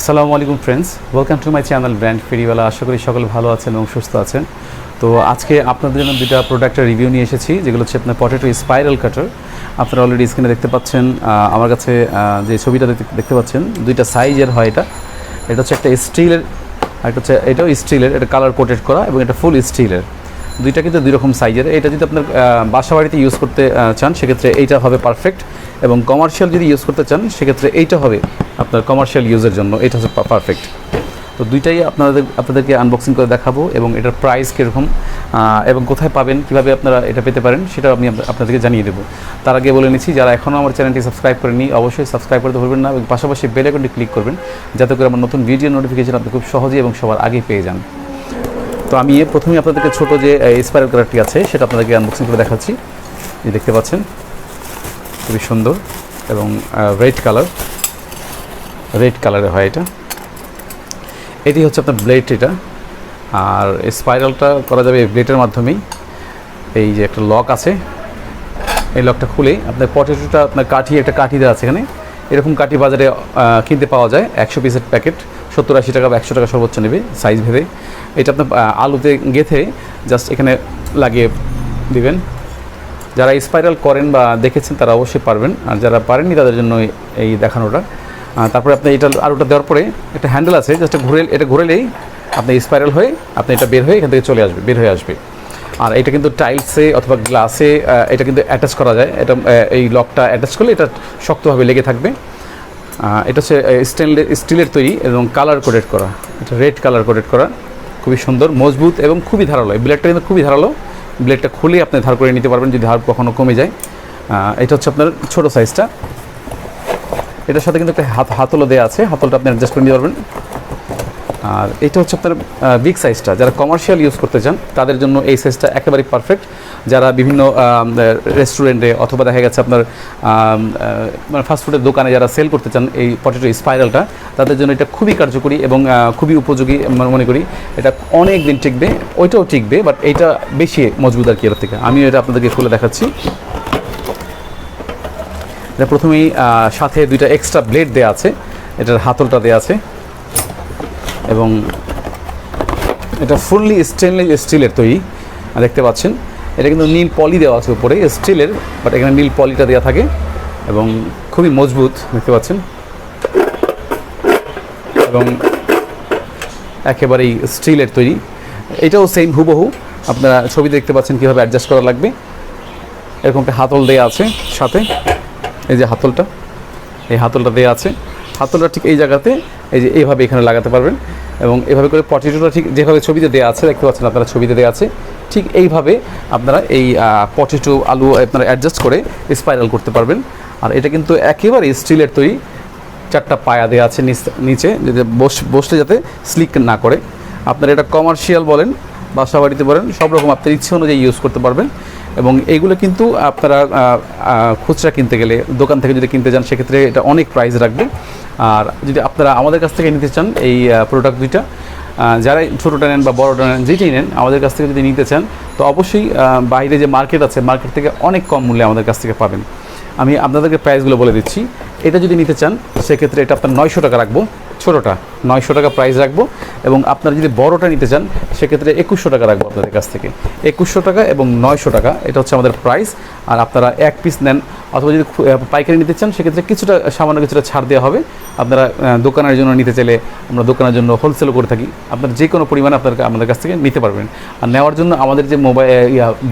আসসালামু আলাইকুম friends welcome to my channel brand Feriwala আশা করি সকলে ভালো আছেন এবং সুস্থ আছেন। তো আজকে আপনাদের জন্য দুইটা প্রোডাক্টের রিভিউ নিয়ে এসেছি, যেগুলো হচ্ছে আপনার পটেটো স্পাইরাল কাটার আপনারা অলরেডি স্ক্রিনে দেখতে পাচ্ছেন আমার কাছে যে ছবিটা দেখতে পাচ্ছেন, দুইটা সাইজের হয় এটা। এটা হচ্ছে একটা স্টিলের একটা হচ্ছে, এটাও স্টিলের এটা কালার কোটেড করা এবং এটা ফুল স্টিলের দুইটা কিন্তু দুই রকম সাইজের এটা যদি আপনার বাসা বাড়িতে ইউজ করতে চান, সেক্ষেত্রে এইটা হবে পারফেক্ট এবং কমার্শিয়াল যদি ইউজ করতে চান, সেক্ষেত্রে এইটা হবে আপনার কমার্শিয়াল ইউজের জন্য, এটা হচ্ছে পারফেক্ট তো দুইটাই আপনাদের, আপনাদেরকে আনবক্সিং করে দেখাবো এবং এটার প্রাইস কীরকম এবং কোথায় পাবেন, কীভাবে আপনারা এটা পেতে পারেন সেটা আমি আপনাদেরকে জানিয়ে দেবো। তার আগে বলে নিচ্ছি, যারা এখনও আমার চ্যানেলটি সাবস্ক্রাইব করেনি অবশ্যই সাবস্ক্রাইব করতে ভুলবেন না এবং পাশাপাশি বেল আইকনটি ক্লিক করবেন, যাতে করে আমার নতুন ভিডিও নোটিফিকেশন আপনি খুব সহজেই এবং সবার আগেই পেয়ে যান। তো আমি প্রথমেই আপনাদেরকে ছোট যে স্পাইরাল কালারটি আছে, সেটা আপনাদেরকে আনবক্সিং করে দেখাচ্ছি। দেখতে পাচ্ছেন? খুবই সুন্দর এবং রেড কালার রেড কালারে হয় এটা। এটি হচ্ছে আপনার ব্লেড এটা। আর স্পাইরালটা করা যাবে এই ব্লেডের মাধ্যমেই। এই যে একটা লক আছে, এই লকটা খুলে আপনার পটেটোটা আপনার কাঠি, একটা কাঠি দেওয়া আছে এখানে। এরকম কাঠি বাজারে কিনতে পাওয়া যায়। একশো পিসের প্যাকেট, সত্তর আশি টাকা বা একশো টাকা সর্বোচ্চ নেবে সাইজ ভেবে এটা আপনার আলুতে গেথে জাস্ট এখানে লাগিয়ে দিবেন। যারা স্পাইরাল করেন বা দেখেছেন তারা অবশ্যই পারবেন। আর যারা পারেননি তাদের জন্য এই- দেখানোটা। তারপরে আপনি এটা আলুটা দেওয়ার পরে একটা হ্যান্ডেল আছে জাস্ট ঘুরে এটা ঘুরেলেই আপনি স্পাইরাল হয়ে আপনি এটা বের হয়ে এখান থেকে চলে আসবে, বের হয়ে আসবে। আর এটা কিন্তু টাইলসে অথবা গ্লাসে এটা কিন্তু অ্যাটাচ করা যায়। এটা এই লকটা অ্যাটাচ করলে এটা শক্তভাবে লেগে থাকবে। এটা হচ্ছে স্টেনলেস স্টিলের তৈরি এবং কালার কোডেড করা। এটা রেড কালার কোডেড করা। খুবই সুন্দর, মজবুত এবং খুবই ধারালো। এই ব্লেডটা কিন্তু খুবই ধারালো। ব্লেডটা খুলে আপনি ধার করে নিতে পারবেন যদি ধার কখনও কমে যায়। এটা হচ্ছে আপনার ছোটো সাইজটা এটার সাথে কিন্তু একটা হাত হাতলও দেওয়া আছে। হাতলটা আপনি অ্যাডজাস্ট করে নিতে পারবেন। আর এটা হচ্ছে আপনার বিগ সাইজটা যারা কমার্শিয়াল ইউজ করতে চান, তাদের জন্য এই সাইজটা একেবারেই পারফেক্ট যারা বিভিন্ন রেস্টুরেন্টে অথবা দেখা গেছে আপনার মানে ফাস্টফুডের দোকানে যারা সেল করতে চান এই পটেটো স্পাইরালটা তাদের জন্য এটা খুবই কার্যকরী এবং খুবই উপযোগী মনে করি। এটা অনেক দিন টিকবে, ওইটাও টিকবে বাট এইটা বেশি মজবুত আর কি এর থেকে। আমিও এটা আপনাদেরকে খুলে দেখাচ্ছি। এটা প্রথমেই সাথে দুইটা এক্সট্রা ব্লেড দেওয়া আছে। এটার হাতলটা দেওয়া আছে। এবং এটা ফুললি স্টেনলেস স্টিলের তৈরি। দেখতে পাচ্ছেন, এটা কিন্তু নীল পলি দেওয়া আছে উপরে স্টিলের বাট এখানে নীল পলিটা দেওয়া থাকে। এবং খুবই মজবুত, দেখতে পাচ্ছেন। এবং একেবারেই স্টিলের তৈরি। এটাও সেম হুবহু। আপনারা ছবি দেখতে পাচ্ছেন কীভাবে অ্যাডজাস্ট করা লাগবে। এরকম একটা হাতল দেওয়া আছে সাথে। এই যে হাতলটা, এই হাতলটা দেওয়া আছে। হাতলটা ঠিক এই জায়গাতে, এই যে এইভাবে এখানে লাগাতে পারবেন। এবং এভাবে করে পটেটোটা ঠিক যেভাবে ছবিতে দেওয়া আছে, দেখতে পাচ্ছেন আপনারা ছবিতে দেওয়া আছে, ঠিক এইভাবে আপনারা এই পটেটো আলু আপনারা অ্যাডজাস্ট করে স্পাইরাল করতে পারবেন। আর এটা কিন্তু একেবারে স্টিলের তৈরি, চারটা পায়া দেওয়া আছে নিচ- যাতে বস, বসলে যাতে স্লিক না করে। আপনারা এটা কমার্শিয়াল বলেন বাসা বাড়িতে বলেন, সব রকম আপনার ইচ্ছে অনুযায়ী ইউজ করতে পারবেন। এবং এইগুলো কিন্তু আপনারা খুচরা কিনতে গেলে, দোকান থেকে যদি কিনতে যান, সেক্ষেত্রে এটা অনেক প্রাইস রাখবে। আর যদি আপনারা আমাদের কাছ থেকে নিতে চান, এই প্রোডাক্ট দুইটা যারা ছোটোটা নেন বা বড়োটা নেন, যেটাই নেন, আমাদের কাছ থেকে যদি নিতে চান, তো অবশ্যই বাইরে যে মার্কেট আছে মার্কেট থেকে অনেক কম মূল্যে আমাদের কাছ থেকে পাবেন। আমি আপনাদেরকে প্রাইসগুলো বলে দিচ্ছি। এটা যদি নিতে চান, সেক্ষেত্রে এটা আপনার নয়শো টাকা রাখব। ছোটোটা, নয়শো টাকা প্রাইস রাখব এবং আপনারা যদি বড়োটা নিতে চান, সেক্ষেত্রে একুশশো টাকা রাখব আপনাদের কাছ থেকে। একুশশো টাকা এবং নয়শো টাকা, এটা হচ্ছে আমাদের প্রাইস আর আপনারা এক পিস নেন, অথবা যদি পাইকারি নিতে চান, সেক্ষেত্রে কিছুটা, সামান্য কিছুটা ছাড় দেওয়া হবে। আপনারা দোকানের জন্য নিতে চাইলে আমরা দোকানের জন্য হোলসেলও করে থাকি। আপনারা যে কোনো পরিমাণে আপনার আমাদের কাছ থেকে নিতে পারবেন। আর নেওয়ার জন্য আমাদের যে মোবাইল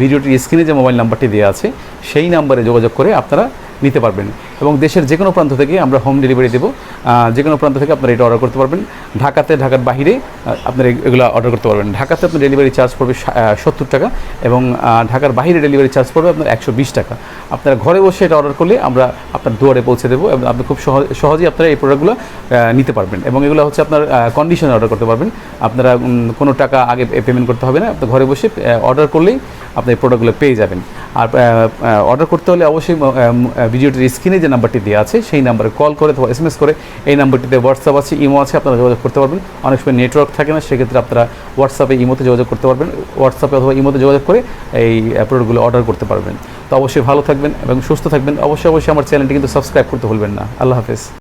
ভিডিওটির স্ক্রিনে যে মোবাইল নাম্বারটি দেওয়া আছে, সেই নাম্বারে যোগাযোগ করে আপনারা নিতে পারবেন। এবং দেশের যে কোনো প্রান্ত থেকে আমরা হোম ডেলিভারি দেবো। যে কোনো প্রান্ত থেকে আপনারা এটা অর্ডার করতে পারবেন। ঢাকাতে ঢাকার আহ, আপনারা এগুলো অর্ডার করতে পারবেন। ঢাকাতে আপনার ডেলিভারি চার্জ পড়বে সত্তর টাকা এবং ঢাকার বাইরে ডেলিভারি চার্জ পড়বে আপনার একশো বিশ টাকা। আপনারা ঘরে বসে এটা অর্ডার করলে আমরা আপনার দুয়ারে পৌঁছে দেবো এবং আপনি খুব সহজ সহজেই আপনারা এই প্রোডাক্টগুলো নিতে পারবেন। এবং এগুলো হচ্ছে আপনার কন্ডিশনে অর্ডার করতে পারবেন। আপনারা কোনো টাকা আগে পেমেন্ট করতে হবে না। আপনি ঘরে বসে অর্ডার করলেই আপনি এই প্রোডাক্টগুলো পেয়ে যাবেন। আর অর্ডার করতে হলে অবশ্যই ভিডিওটির স্ক্রিনে যে নাম্বারটি দেওয়া আছে, সেই নাম্বারে কল করে অথবা এস এম এস করে এই নাম্বারটিতে হোয়াটসঅ্যাপ আছে, ইমো আছে, আপনারা যোগাযোগ করতে পারবেন। অনেক সময় নেটওয়ার্ক থাকে না, সেক্ষেত্রে আপনারা হোয়াটসঅ্যাপে ইমোতে যোগাযোগ করতে পারবেন। হোয়াটসঅ্যাপে অথবা ইমোতে যোগাযোগ করে এই প্রোডাক্টগুলো অর্ডার করতে পারবেন। তো অবশ্যই ভালো থাকবেন এবং সুস্থ থাকবেন। অবশ্যই অবশ্যই আমার চ্যানেলটি কিন্তু সাবস্ক্রাইব করতে ভুলবেন না। আল্লাহ হাফেজ।